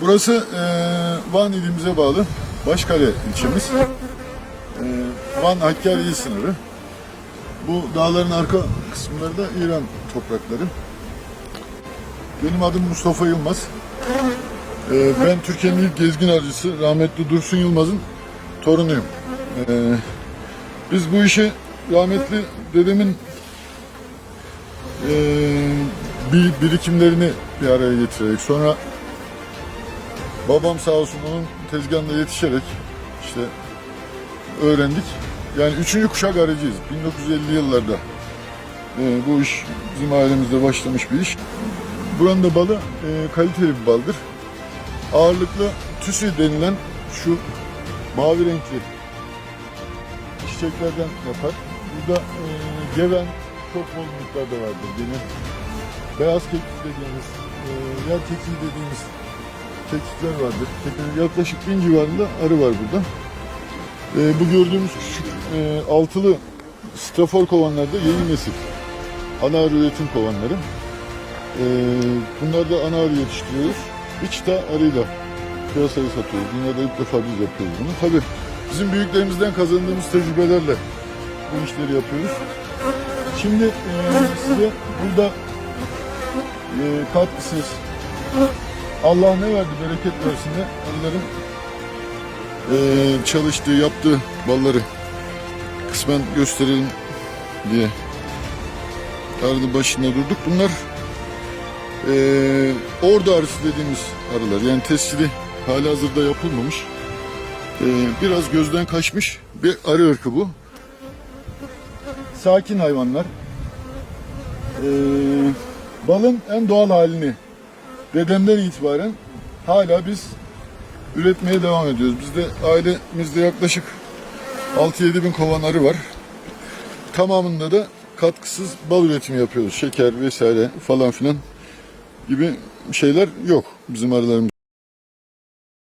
Burası e, Van ilimize bağlı Başkale ilçemiz. E, Van Hakkari il sınırı. Bu dağların arka kısımları da İran toprakları. Benim adım Mustafa Yılmaz. E, ben Türkiye'nin ilk gezgin avcısı rahmetli Dursun Yılmaz'ın torunuyum. E, biz bu işi rahmetli dedemin e, bir birikimlerini bir araya getirerek sonra babam sağ olsun onun tezgahında yetişerek işte öğrendik. Yani üçüncü kuşak aracıyız. 1950 yıllarda e, bu iş bizim ailemizde başlamış bir iş. Buranın da balı e, kaliteli bir baldır. Ağırlıklı tüsü denilen şu mavi renkli çiçeklerden yapar. Burada e, geven çok bol miktarda vardır. Yine beyaz kekik dediğimiz, e, yer kekiği dediğimiz kekikler vardır. Yaklaşık bin civarında arı var burada. E, bu gördüğümüz küçük e, altılı strafor kovanlar da yeni nesil. Ana arı üretim kovanları. E, bunlar da ana arı yetiştiriyoruz. Bir çıta arıyla piyasaya satıyoruz. Dünyada ilk defa biz yapıyoruz bunu. Tabii bizim büyüklerimizden kazandığımız tecrübelerle bu işleri yapıyoruz. Şimdi e, size burada e, katkısız Allah ne verdi bereket versin de onların e, çalıştığı, yaptığı balları kısmen gösterelim diye arının başında durduk. Bunlar e, ordu arısı dediğimiz arılar. Yani tescili hali hazırda yapılmamış. E, biraz gözden kaçmış bir arı ırkı bu. Sakin hayvanlar. E, balın en doğal halini dedemden itibaren hala biz üretmeye devam ediyoruz. Bizde ailemizde yaklaşık 6-7 bin kovan arı var. Tamamında da katkısız bal üretimi yapıyoruz. Şeker vesaire falan filan gibi şeyler yok bizim arılarımızda.